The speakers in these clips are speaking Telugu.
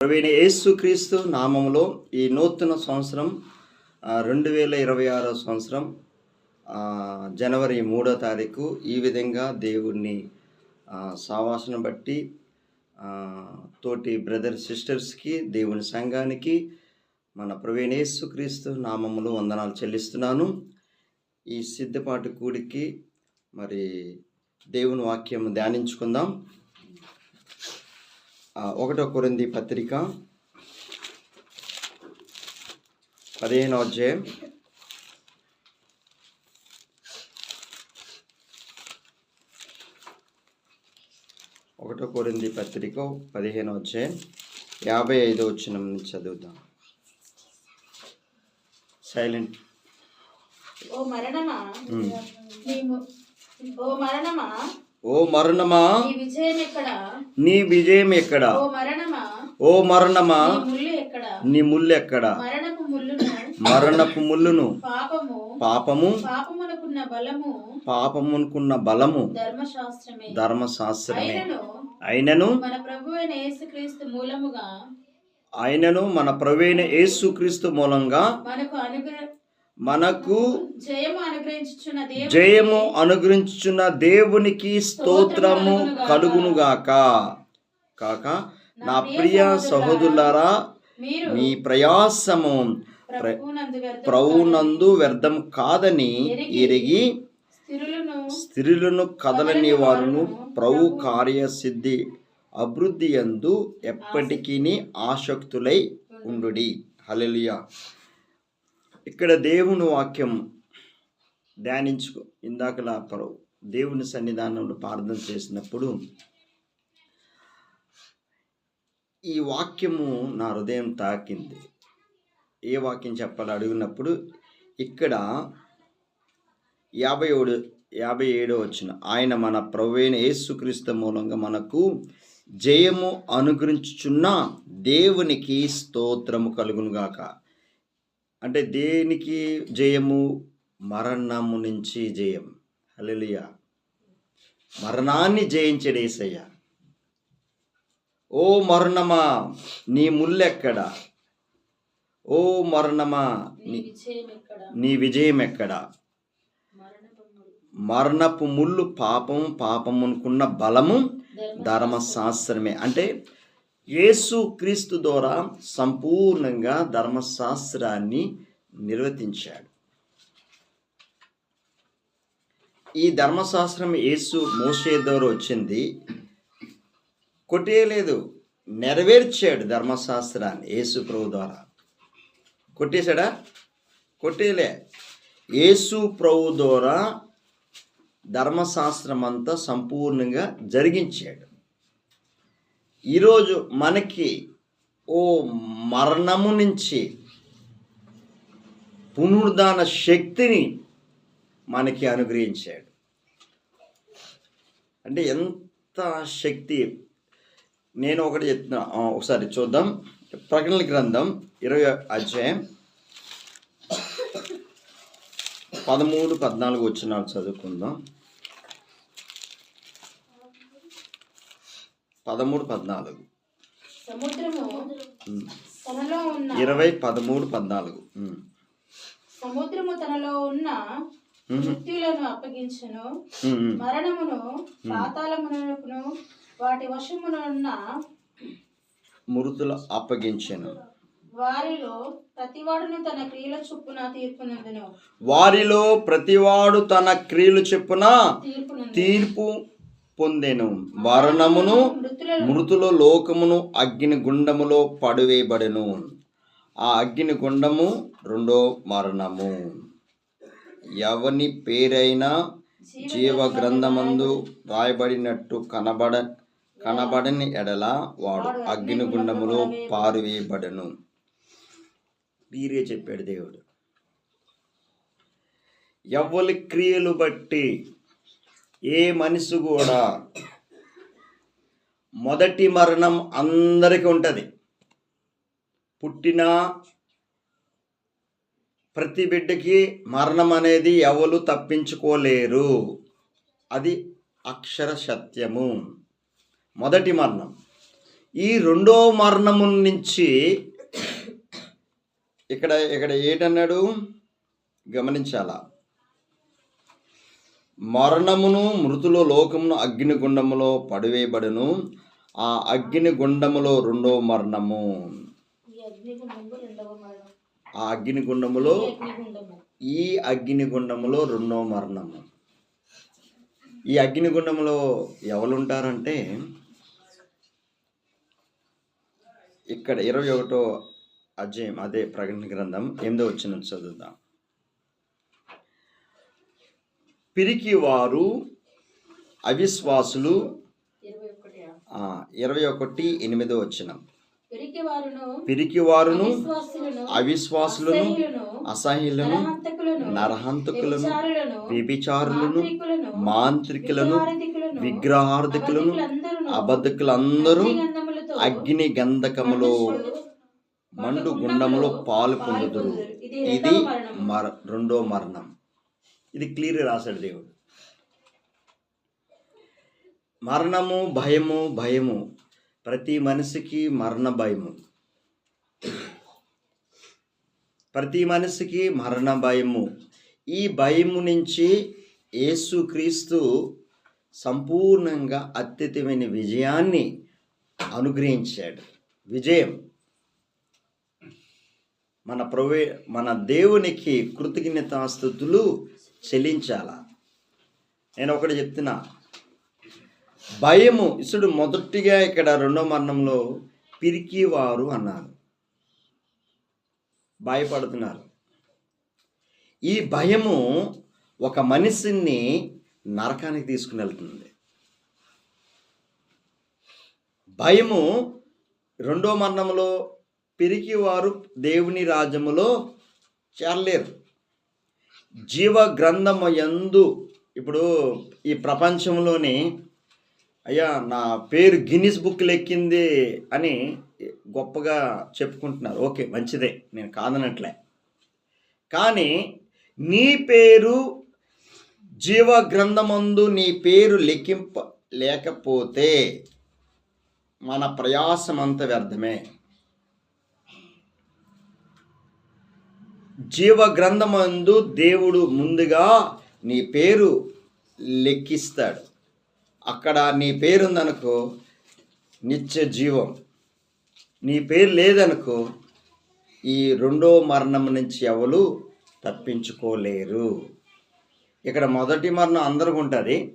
ప్రవీణ యేసుక్రీస్తు నామములో ఈ నూతన సంవత్సరం రెండు వేల ఇరవై ఆరో సంవత్సరం జనవరి మూడో తారీఖు ఈ విధంగా దేవుణ్ణి సావాసన బట్టి తోటి బ్రదర్ సిస్టర్స్కి దేవుని సంఘానికి మన ప్రవీణ యేసుక్రీస్తు నామములు వందనాలు చెల్లిస్తున్నాను. ఈ సిద్ధపాటు కూడికి మరి దేవుని వాక్యం ధ్యానించుకుందాం. ఒకటో కొరింది పత్రిక పదిహేనో అధ్యాయం. ఒకటో కొరింది పత్రిక పదిహేనో అధ్యాయం యాభై ఐదో వచ్చిన నుంచి చదువుదాం. సైలెంట్ ఓ మరణమా? ఓ మరణమా? ఓ మరణమా? నీ విజయం ఎక్కడ? ఓ మరణమా? నీ ముళ్ళు ఎక్కడ? మరణపు ముళ్ళును? పాపము? పాపము? పాపమునకున్న బలము? ధర్మశాస్త్రమే. అయినను? మన యేసుక్రీస్తు మూలముగా? ఆయనను మన ప్రవీణ యేసుక్రీస్తు మూలంగా? మనకు అనుగ్రహ మనకు జయము అనుగ్రహించుచున్న అనుగ్రహించుచున్న దేవునికి స్తోత్రము కలుగునుగాక కాక నా ప్రియ సహోదరులారా మీ ప్రయాసము ప్రభువునందు వ్యర్థ ప్రభునందు వ్యర్థం కాదని ఎరిగి స్త్రీలను కదలని వారును ప్రభు కార్యసిద్ధి అభివృద్ధి యందు ఎప్పటికీ ఆసక్తులై ఉండుడి. హల్లెలూయా. ఇక్కడ దేవుని వాక్యం ధ్యానించుకో. ఇందాకలా పరవు. దేవుని సన్నిధానంలో ప్రార్థన చేసినప్పుడు ఈ వాక్యము నా హృదయం తాకింది. ఏ వాక్యం చెప్పాలి అడిగినప్పుడు ఇక్కడ యాభై ఏడు యాభై ఏడో వచ్చిన ఆయన మన ప్రవేణ యేసుక్రీస్తు మూలంగా మనకు జయము అనుగ్రహించుచున్న దేవునికి స్తోత్రము కలుగునుగాక. అంటే దేనికి జయము? మరణము నుంచి జయం. హల్లెలూయా. మరణాన్ని జయించడు యేసయ్య ఓ మరణమా నీ ముల్లెక్కడ? ఓ మరణమా నీ విజయం ఎక్కడ నీ విజయం ఎక్కడ మరణపు ముళ్ళు పాపం పాపమునుకున్న బలము ధర్మ ధర్మశాస్త్రమే. అంటే యేసు క్రీస్తు ద్వారా సంపూర్ణంగా ధర్మశాస్త్రాన్ని నిర్వర్తించాడు ఈ ధర్మశాస్త్రం యేసు మోసే ద్వారా వచ్చింది. కొట్టేయలేదు నెరవేర్చాడు ధర్మశాస్త్రాన్ని యేసు ప్రభు ద్వారా. కొట్టేశాడా? కొట్టేలే. యేసు ప్రభు ద్వారా ధర్మశాస్త్రం అంతా సంపూర్ణంగా జరిగించాడు. ఈరోజు మనకి ఓ మరణము నుంచి పునరుద్ధాన శక్తిని మనకి అనుగ్రహించాడు. అంటే ఎంత శక్తి? నేను ఒకటి చెప్తున్నా. ఒకసారి చూద్దాం. ప్రకటనల గ్రంథం ఇరవై అధ్యాయం పదమూడు పద్నాలుగు వచ్చినాలు చదువుకుందాం. పదమూడు పద్నాలుగు. సముద్రము ఉమ్. తనలో ఉన్న ఇరవై పదమూడు పద్నాలుగు. సముద్రము తనలో ఉన్న మృత్యులను అప్పగించును. మరణమును పాతాళమునకును వాటి వశమునున్న మృతులు అప్పగించెను. వారిలో ప్రతివాడును తన క్రియల చొప్పున తీర్పునందును. వారిలో ప్రతివాడు తన క్రియలు చెప్పున తీర్పు పొందెను. మరణమును మృతుల లోకమును అగ్ని గుండములో పడువేయబడెను. ఆ అగ్ని గుండము రెండో మరణము. ఎవని పేరైనా జీవ గ్రంథమందు రాయబడినట్టు కనబడ కనబడని ఎడల వాడు అగ్ని గుండములో పారువేయబడను. వీరే చెప్పాడు దేవుడు. ఎవరి క్రియలు బట్టి ఏ మనిషి కూడా మొదటి మరణం అందరికీ ఉంటుంది. పుట్టిన ప్రతి బిడ్డకి మరణం అనేది ఎవరు తప్పించుకోలేరు. అది అక్షర సత్యము. మొదటి మరణం. ఈ రెండో మరణము నుంచి ఇక్కడ ఇక్కడ ఏంటన్నాడు? గమనించాలా? మరణమును మృతుల లోకమును అగ్నిగుండములో పడివేయబడును. ఆ అగ్నిగుండములో రెండో మరణము. ఆ అగ్నిగుండములో ఈ అగ్నిగుండము ఈ అగ్నిగుండములో రెండో మరణము. ఈ అగ్నిగుండములో ఎవరుంటారంటే ఇక్కడ ఇరవై ఒకటో అధ్యాయం అదే ప్రకటన గ్రంథం ఎనిమిదో వచ్చిన చదువుదాం. పిరికి వారు అవిశ్వాసులు. ఇరవై ఒకటి ఎనిమిదో వచ్చిన పిరికి వారును పిరికి వారును విశ్వాసులను అవిశ్వాసులను అసహ్యులను, నరహంతకులను వ్యభిచారులను, వ్యభిచారులను మాంత్రికులను, విగ్రహార్థకులను అబద్ధకులందరూ అగ్ని గంధకములో మండు గుండములో పాలు పొందుదురు ఇది. మర రెండో మరణం. ఇది క్లియర్ రాశాడు దేవుడు. మరణము భయము భయము. ప్రతి మనిషికి మరణ భయము. ప్రతి మనిషికి మరణ భయము. ఈ భయము నుంచి యేసుక్రీస్తు సంపూర్ణంగా అత్యుతమైన విజయాన్ని అనుగ్రహించాడు. విజయం. మన ప్రవే మన దేవునికి కృతజ్ఞతాస్థుతులు చెల్లించాల? నేను ఒకటి చెప్తున్నా. భయము ఇసుడు మొదటిగా ఇక్కడ రెండో మరణంలో పిరికివారు అన్నారు. భయపడుతున్నారు. ఈ భయము ఒక మనిషిని నరకానికి తీసుకుని వెళ్తుంది. భయము రెండో మరణంలో పిరికివారు దేవుని రాజ్యములో చేరలేరు. జీవ గ్రంథము యందు ఇప్పుడు ఈ ప్రపంచంలోని అయ్యా నా పేరు గిన్నిస్ బుక్లు ఎక్కింది అని గొప్పగా చెప్పుకుంటున్నారు. ఓకే మంచిదే నేను కాదనట్లే. కానీ నీ పేరు జీవ గ్రంథమందు నీ పేరు లెక్కింప లేకపోతే మన ప్రయాసమంత వ్యర్థమే. జీవ గ్రంథమందు దేవుడు ముందుగా నీ పేరు లెక్కిస్తాడు. అక్కడ నీ పేరుందనుకో నిత్య జీవం. నీ పేరు లేదనుకో ఈ రెండో మరణం నుంచి ఎవరు తప్పించుకోలేరు. ఇక్కడ మొదటి మరణం అందరికి ఉంటుంది.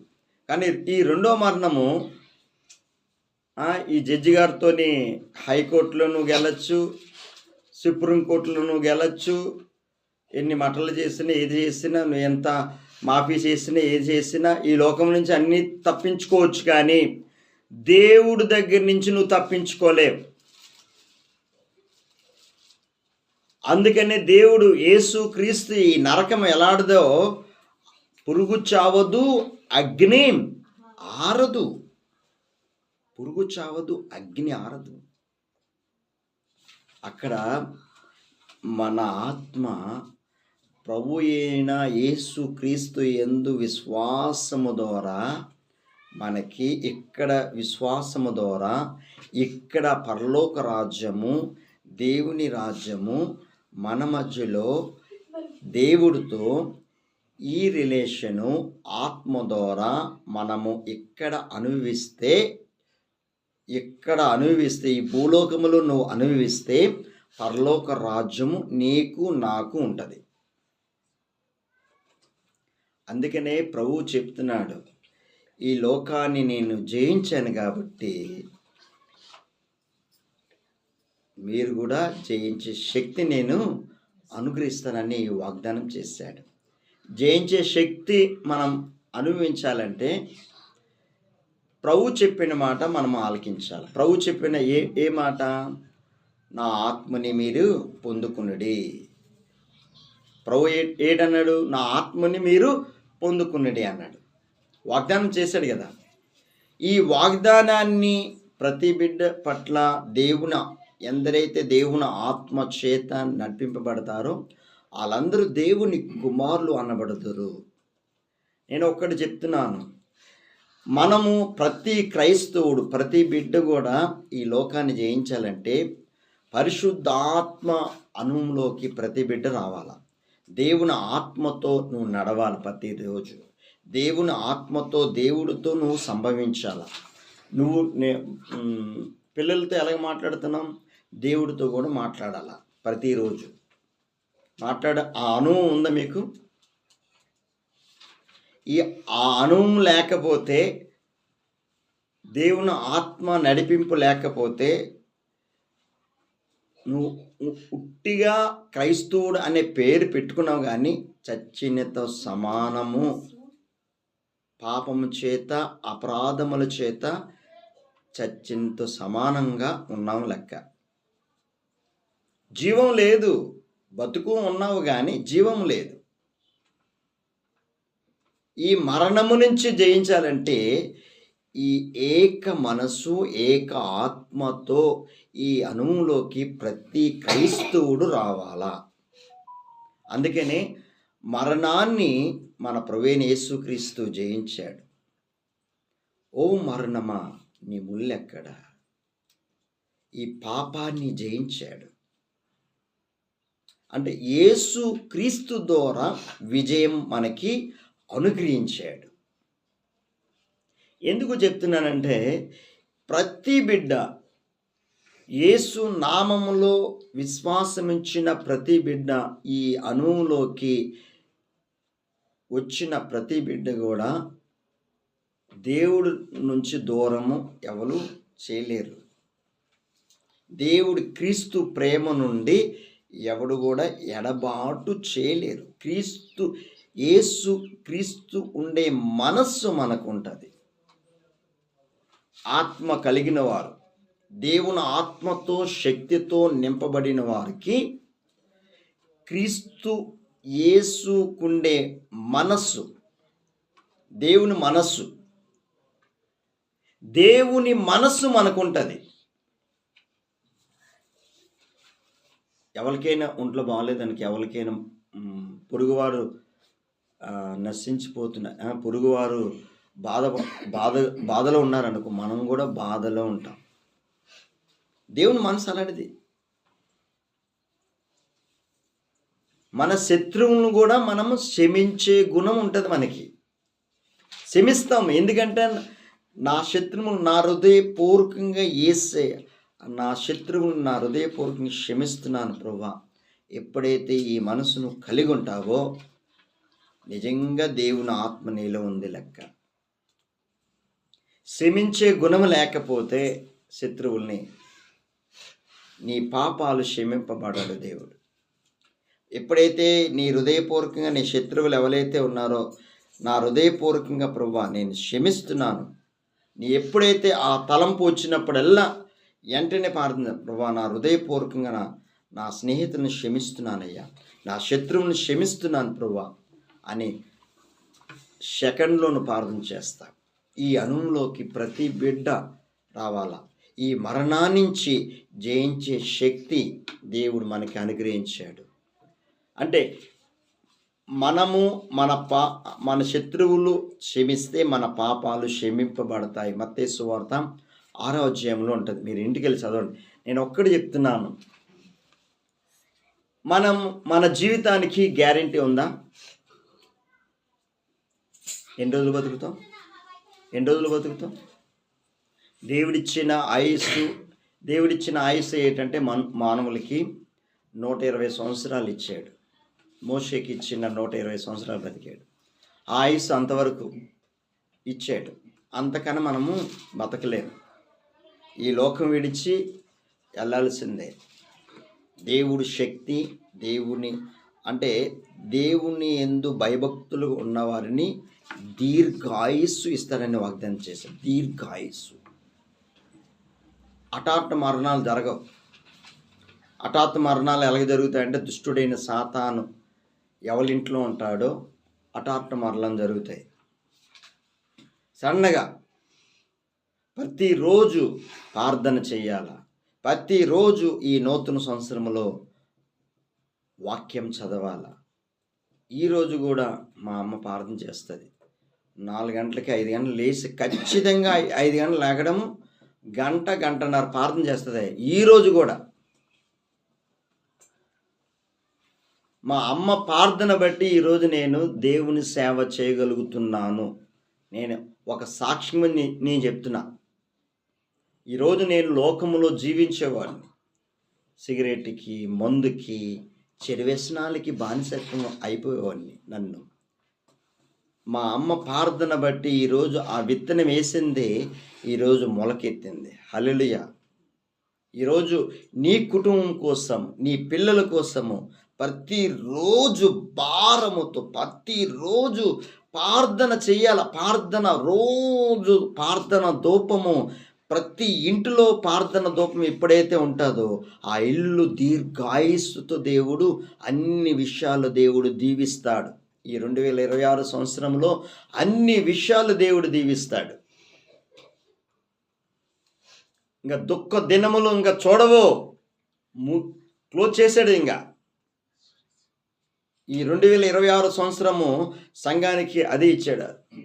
కానీ ఈ రెండో మరణము ఈ జడ్జి గారితో హైకోర్టులోనూ గెలచ్చు సుప్రీంకోర్టులోనూ గెలచ్చు ఎన్ని మటలు చేసినా ఏది చేసినా నువ్వు ఎంత మాఫీ చేసినా ఏది చేసినా ఈ లోకం నుంచి అన్నీ తప్పించుకోవచ్చు కానీ దేవుడి దగ్గర నుంచి నువ్వు తప్పించుకోలేవు. అందుకనే దేవుడు యేసు క్రీస్తు ఈ నరకం ఎలాడదో పురుగు చావదు అగ్ని ఆరదు. పురుగు చావదు అగ్ని ఆరదు. అక్కడ మన ఆత్మ ప్రభు అయిన యేసు క్రీస్తు ఎందు విశ్వాసము ద్వారా మనకి ఇక్కడ విశ్వాసము ద్వారా ఇక్కడ పరలోక రాజ్యము దేవుని రాజ్యము మన మధ్యలో దేవుడితో ఈ రిలేషను ఆత్మ ద్వారా మనము ఇక్కడ అనుభవిస్తే ఇక్కడ అనుభవిస్తే ఈ భూలోకములో నువ్వు అనుభవిస్తే పరలోక రాజ్యము నీకు నాకు ఉంటుంది. అందుకనే ప్రభువు చెప్తున్నాడు ఈ లోకాన్ని నేను జయించాను కాబట్టి మీరు కూడా జయించే శక్తి నేను అనుగ్రహిస్తానని వాగ్దానం చేశాడు. జయించే శక్తి మనం అనుభవించాలంటే ప్రభు చెప్పిన మాట మనం ఆలకించాలి. ప్రభు చెప్పిన ఏ ఏ మాట? నా ఆత్మని మీరు పొందుకునుడి. ప్రభు ఏ ఏడన్నాడు? నా ఆత్మని మీరు పొందుకునుడి అన్నాడు. వాగ్దానం చేశాడు కదా. ఈ వాగ్దానాన్ని ప్రతి బిడ్డ పట్ల దేవుని ఎందరైతే దేవుని ఆత్మ చేత నడిపింపబడతారో వాళ్ళందరూ దేవుని కుమారులు అనబడతారు. నేను ఒక్కటి చెప్తున్నాను. మనము ప్రతి క్రైస్తవుడు ప్రతి బిడ్డ కూడా ఈ లోకాన్ని జయించాలంటే పరిశుద్ధాత్మ అనువులోకి ప్రతి బిడ్డ రావాలా? దేవుని ఆత్మతో నువ్వు నడవాలి ప్రతిరోజు దేవుని ఆత్మతో దేవుడితో నువ్వు సంభవించాలి? నువ్వు పిల్లలతో ఎలాగ మాట్లాడుతున్నాం? దేవుడితో కూడా మాట్లాడాలా ప్రతిరోజు మాట్లాడ ఆ అనుభవం ఉందా మీకు? ఈ ఆ అనుభవం లేకపోతే దేవుని ఆత్మ నడిపింపు లేకపోతే నువ్వు ఉట్టిగా క్రైస్తవుడు అనే పేరు పెట్టుకున్నావు కానీ చచ్చినతో సమానము. పాపము చేత అపరాధముల చేత చచ్చినతో సమానంగా ఉన్నాము లెక్క. జీవం లేదు బతుకు ఉన్నావు కానీ జీవం లేదు. ఈ మరణము నుంచి జయించాలంటే ఈ ఏక మనసు ఏక ఆత్మతో ఈ అణువులోకి ప్రతి క్రైస్తవుడు రావాలా? అందుకనే మరణాన్ని మన ప్రవేణ యేసుక్రీస్తు జయించాడు. ఓ మరణమా నీ ముళ్ళెక్కడ ఈ పాపాన్ని జయించాడు. అంటే యేసు క్రీస్తు ద్వారా విజయం మనకి అనుగ్రహించాడు. ఎందుకు చెప్తున్నానంటే ప్రతి బిడ్డ యేసు నామములో విశ్వాసమించిన ప్రతి బిడ్డ ఈ అణువులోకి వచ్చిన ప్రతి బిడ్డ కూడా దేవుడు నుంచి దూరము ఎవరు చేయలేరు. దేవుడి క్రీస్తు ప్రేమ నుండి ఎవడు కూడా ఎడబాటు చేయలేరు. క్రీస్తు యేసు క్రీస్తు ఉండే మనస్సు మనకు ఉంటుంది ఆత్మ కలిగిన వారు దేవుని ఆత్మతో శక్తితో నింపబడిన వారికి క్రీస్తు యేసుకుండే మనస్సు దేవుని మనస్సు దేవుని మనస్సు మనకుంటుంది. ఎవరికైనా ఒంట్లో బాగాలేదానికి ఎవరికైనా పొరుగువారు ఆ, నశించిపోతున్న పొరుగువారు బాధ బాధ బాధలో ఉన్నారనుకో మనం కూడా బాధలో ఉంటాం. దేవుని మనసు అలాంటిది. మన శత్రువులను కూడా మనము క్షమించే గుణం ఉంటుంది మనకి. క్షమిస్తాం ఎందుకంటే నా శత్రువులు నా హృదయపూర్వకంగా ఏసే నా శత్రువులు నా హృదయపూర్వకంగా క్షమిస్తున్నాను ప్రభా. ఎప్పుడైతే ఈ మనసును కలిగి ఉంటావో నిజంగా దేవుని ఆత్మ నీలో ఉంది లెక్క. క్షమించే గుణం లేకపోతే శత్రువుల్ని నీ పాపాలు క్షమింపబడాడు దేవుడు. ఎప్పుడైతే నీ హృదయపూర్వకంగా నీ శత్రువులు ఎవరైతే ఉన్నారో నా హృదయపూర్వకంగా ప్రభా నేను క్షమిస్తున్నాను. నీ ఎప్పుడైతే ఆ తలంపు వచ్చినప్పుడల్లా వెంటనే పాడుతుంది ప్రభా నా హృదయపూర్వకంగా నా నా స్నేహితుని క్షమిస్తున్నానయ్యా. నా శత్రువుని క్షమిస్తున్నాను ప్రభా అని సెకండ్లోను ప్రార్థన చేస్తాను ఈ అణువులోకి ప్రతి బిడ్డ రావాలా? ఈ మరణాన్నించి జయించే శక్తి దేవుడు మనకి అనుగ్రహించాడు. అంటే మనము మన పా మన శత్రువులు క్షమిస్తే మన పాపాలు క్షమింపబడతాయి. మత్తేసు వార్త ఆరో అధ్యాయంలో ఉంటుంది. మీరు ఇంటికి వెళ్ళి చదవండి. నేను ఒక్కటి చెప్తున్నాను. మనం మన జీవితానికి గ్యారంటీ ఉందా? ఎన్ని రోజులు బతుకుతాం? ఎన్ని రోజులు బతుకుతాం? దేవుడిచ్చిన ఆయుస్సు దేవుడిచ్చిన ఆయుస్సు ఏంటంటే మన మానవులకి నూట ఇరవై సంవత్సరాలు ఇచ్చాడు. మోషేకి ఇచ్చిన నూట ఇరవై సంవత్సరాలు బతికాడు. ఆ ఆయుస్సు అంతవరకు ఇచ్చాడు. అంతకన్నా మనము బతకలేము. ఈ లోకం విడిచి వెళ్ళాల్సిందే. దేవుడి శక్తి దేవుని అంటే దేవుని ఎందు భయభక్తులు ఉన్నవారిని దీర్ఘాయుస్సు ఇస్తారని వాగ్దానం చేశారు. దీర్ఘాయుస్సు. హఠాత్ మరణాలు జరగవు. హఠాత్ మరణాలు ఎలాగ జరుగుతాయంటే దుష్టుడైన సాతాను ఎవరింట్లో ఉంటాడో హఠాత్ మరణం జరుగుతాయి. సన్నగా ప్రతిరోజు ప్రార్థన చేయాల? ప్రతిరోజు ఈ నూతన సంవత్సరంలో వాక్యం చదవాల? ఈరోజు కూడా మా అమ్మ ప్రార్థన చేస్తుంది. నాలుగు గంటలకి ఐదు గంటలు లేచి ఖచ్చితంగా ఐ- ఐదు గంటలు లేగడం గంట గంటన్నర ప్రార్థన చేస్తుంది. ఈరోజు కూడా. మా అమ్మ ప్రార్థన బట్టి ఈరోజు నేను దేవుని సేవ చేయగలుగుతున్నాను. నేను ఒక సాక్ష్యమని నేను చెప్తున్నా. ఈరోజు నేను లోకములో జీవించేవాడిని. సిగరెట్కి మందుకి చెరువ్యసనాలకి బానిసత్వం అయిపోయేవాడిని నన్ను. మా అమ్మ ప్రార్థన బట్టి ఈరోజు ఆ విత్తనం వేసింది ఈరోజు మొలకెత్తింది. హల్లెలూయా. ఈరోజు నీ కుటుంబం కోసం నీ పిల్లల కోసము ప్రతిరోజు భారముతో ప్రతిరోజు ప్రార్థన చేయాల. ప్రార్థన రోజు ప్రార్థన దూపము ప్రతి ఇంటిలో ప్రార్థన దూపం ఎప్పుడైతే ఉంటుందో ఆ ఇల్లు దీర్ఘాయుస్సుతో దేవుడు అన్ని విషయాలు దేవుడు దీవిస్తాడు. ఈ రెండు వేల ఇరవై ఆరు సంవత్సరంలో అన్ని విషయాలు దేవుడు దీవిస్తాడు. ఇంకా దుఃఖ దినములు ఇంకా చూడవో. ము- క్లోజ్ చేశాడు ఇంకా. ఈ రెండు వేల ఇరవై ఆరు సంవత్సరము సంఘానికి అది ఇచ్చాడు.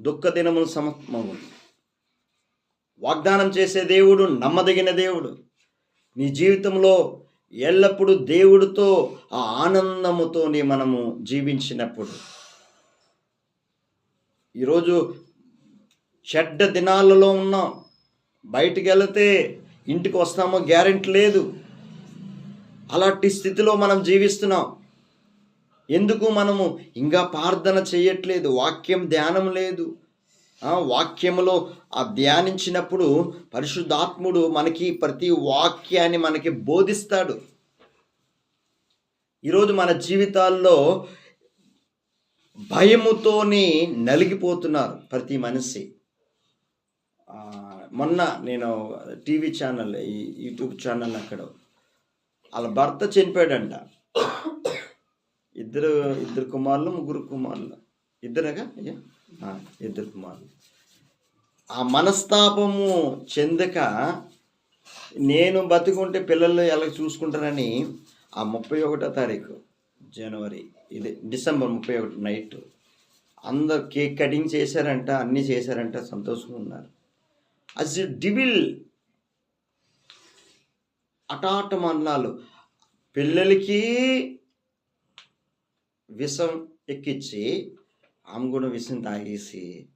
దుఃఖ దినములు సమత్మము వాగ్దానం చేసే దేవుడు నమ్మదగిన దేవుడు. నీ జీవితంలో ఎల్లప్పుడూ దేవుడితో ఆ ఆనందముతోనే మనము జీవించినప్పుడు. ఈరోజు చెడ్డ దినాలలో ఉన్నాం. బయటికి వెళితే ఇంటికి వస్తామో గ్యారెంటీ లేదు. అలాంటి స్థితిలో మనం జీవిస్తున్నాం. ఎందుకు మనము ఇంకా ప్రార్థన చేయట్లేదు? వాక్యం ధ్యానం లేదు. వాక్యములో ఆ ధ్యానించినప్పుడు పరిశుద్ధాత్ముడు మనకి ప్రతి వాక్యాన్ని మనకి బోధిస్తాడు. ఈరోజు మన జీవితాల్లో భయముతోనే నలిగిపోతున్నారు ప్రతి మనిషి. మొన్న నేను టీవీ ఛానల్ ఈ యూట్యూబ్ ఛానల్ అక్కడ వాళ్ళ భర్త చనిపోయాడంట. ఇద్దరు ఇద్దరు కుమారులు ముగ్గురు కుమారులు. ఇద్దరేగా? అయ్యా. ఇద్దరు కుమారులు. ఆ మనస్తాపము చెందక నేను బతుకుంటే పిల్లలు ఎలా చూసుకుంటారని ఆ ముప్పై ఒకటో తారీఖు జనవరి ఇది డిసెంబర్ ముప్పై ఒకటి నైట్ అందరు కేక్ కటింగ్ చేశారంట అన్నీ చేశారంట సంతోషంగా ఉన్నారు. అస్ డివిల్ అటాట మరణాలు పిల్లలకి విషం ఎక్కించి ఆమె కూడా విషం తాగేసి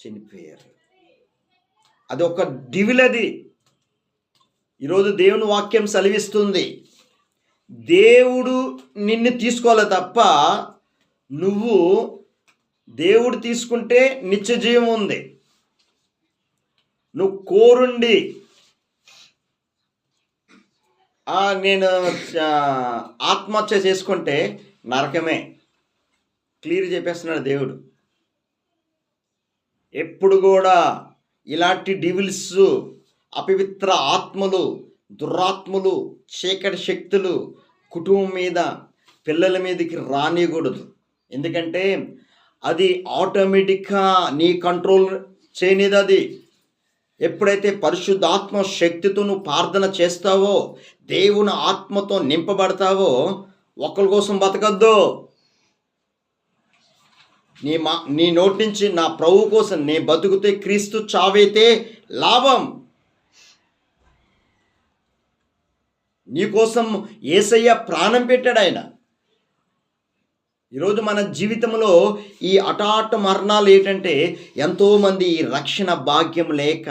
చనిపోయారు. అది ఒక దివిలది ఈరోజు దేవుని వాక్యం సెలవిస్తుంది. దేవుడు నిన్ను తీసుకోవాలి తప్ప నువ్వు దేవుడు తీసుకుంటే నిత్య జీవం ఉంది. నువ్వు కోరుండి. నేను ఆత్మహత్య చేసుకుంటే నరకమే. క్లియర్ చెప్పేస్తున్నాడు దేవుడు. ఎప్పుడు కూడా ఇలాంటి డివిల్స్ అపవిత్ర ఆత్మలు దురాత్మలు చీకటి శక్తులు కుటుంబం మీద పిల్లల మీదకి రానియకూడదు. ఎందుకంటే అది ఆటోమేటిక్గా నీ కంట్రోల్ చేయనిది అది. ఎప్పుడైతే పరిశుద్ధాత్మ శక్తితో నువ్వు ప్రార్థన చేస్తావో దేవుని ఆత్మతో నింపబడతావో ఒకరి కోసం బతకద్దు. నీ మా నీ నోటి నుంచి నా ప్రభు కోసం నే బతుకుతే క్రీస్తు చావైతే లాభం. నీకోసం ఏసయ్య ప్రాణం పెట్టాడు ఆయన. ఈరోజు మన జీవితంలో ఈ అటాట మరణాలు ఏంటంటే ఎంతోమంది ఈ రక్షణ భాగ్యం లేక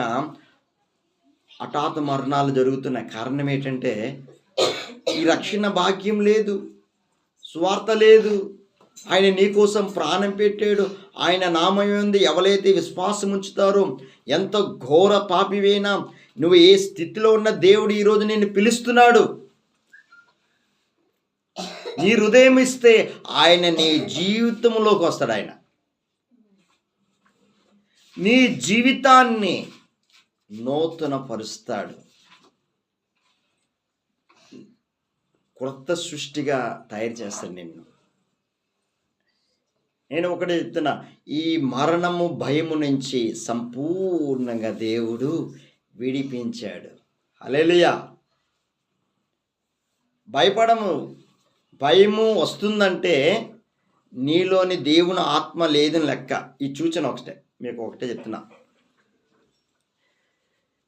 అటాత మరణాలు జరుగుతున్న కారణం ఏంటంటే ఈ రక్షణ భాగ్యం లేదు స్వార్థ లేదు ఆయన నీకోసం ప్రాణం పెట్టాడు. ఆయన నామయంది ఎవరైతే విశ్వాసం ఉంచుతారో ఎంత ఘోర పాపివైనా నువ్వు ఏ స్థితిలో ఉన్న దేవుడు ఈరోజు నిన్ను పిలుస్తున్నాడు. నీ హృదయం ఇస్తే ఆయన నీ జీవితంలోకి వస్తాడు ఆయన. నీ జీవితాన్ని నూతన పరుస్తాడు క్రొత్త సృష్టిగా తయారు చేస్తాడు నిన్ను. నేను ఒకటి చెప్తున్నా. ఈ మరణము భయము నుంచి సంపూర్ణంగా దేవుడు విడిపించాడు. అలెలియా భయపడము. భయము వస్తుందంటే నీలోని దేవుని ఆత్మ లేదని లెక్క. ఈ సూచన ఒకటే. మీకు ఒకటే చెప్తున్నా.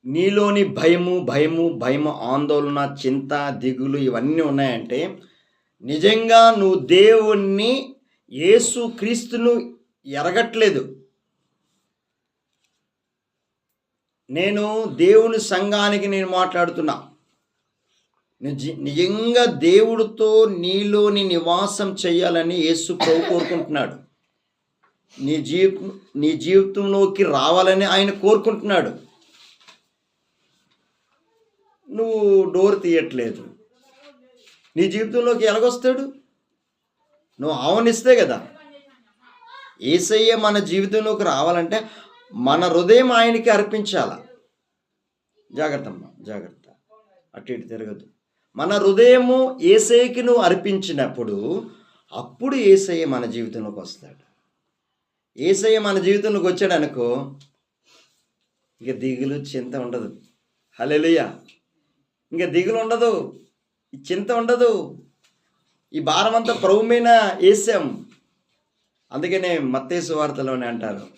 నీలోని భయము భయము భయము ఆందోళన చింత దిగులు ఇవన్నీ ఉన్నాయంటే నిజంగా నువ్వు దేవుణ్ణి యేసు క్రీస్తును ఎరగట్లేదు. నేను దేవుని సంఘానికి నేను మాట్లాడుతున్నా. నిజంగా దేవుడితో నీలోని నివాసం చేయాలని యేసు ప్రభు కోరుకుంటున్నాడు. నీ జీ నీ జీవితంలోకి రావాలని ఆయన కోరుకుంటున్నాడు. నువ్వు డోర్ తీయట్లేదు. నీ జీవితంలోకి ఎలాగొస్తాడు? నువ్వు ఆహ్వానిస్తే కదా. ఏసయ్య మన జీవితంలోకి రావాలంటే మన హృదయం ఆయనకి అర్పించాల? జాగ్రత్త అమ్మా జాగ్రత్త. అటు ఇటు తిరగదు మన హృదయము ఏసైకి నువ్వు అర్పించినప్పుడు అప్పుడు ఏసయ్య మన జీవితంలోకి వస్తాడు. ఏసయ్య మన జీవితంలోకి వచ్చాడు అనుకో ఇక దిగులు చింత ఉండదు. హలెలుయ ఇంకా దిగులు ఉండదు. చింత ఉండదు. ఈ భారం అంతా ప్రభు మీద వేసాం. అందుకనే మత్తేసు వార్తలోనే అంటారు.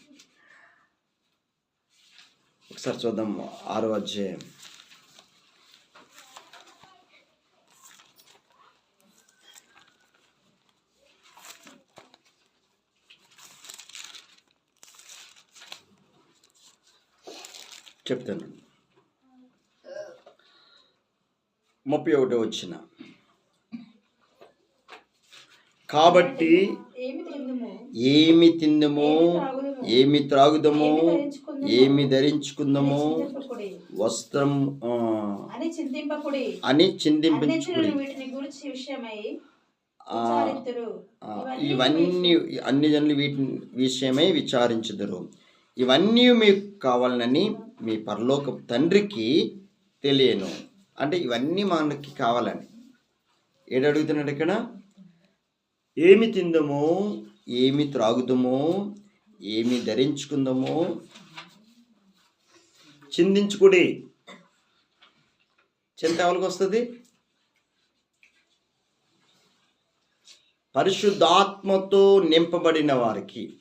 ఒకసారి చూద్దాం ఆరో అధ్యాయం. చెప్తాను. ముప్పై ఒకటో వచ్చిన. కాబట్టి ఏమి తిందుము? ఏమి త్రాగుదమో? ఏమి ధరించుకుందామో? వస్త్రం అని చింతింపకుడి. అని ఇవన్నీ అన్ని జనులు వీటి విషయమై విచారించుదురు. ఇవన్నీ మీకు కావాలని మీ పరలోక తండ్రికి తెలియను. అంటే ఇవన్నీ మనకి కావాలని. ఏడు అడుగుతున్నాడు ఇక్కడ? ఏమి తిందమో? ఏమి త్రాగుదమో? ఏమి ధరించుకుందామో? చిందించుకుడి. చింత ఎవరికి వస్తుంది? పరిశుద్ధాత్మతో నింపబడిన వారికి.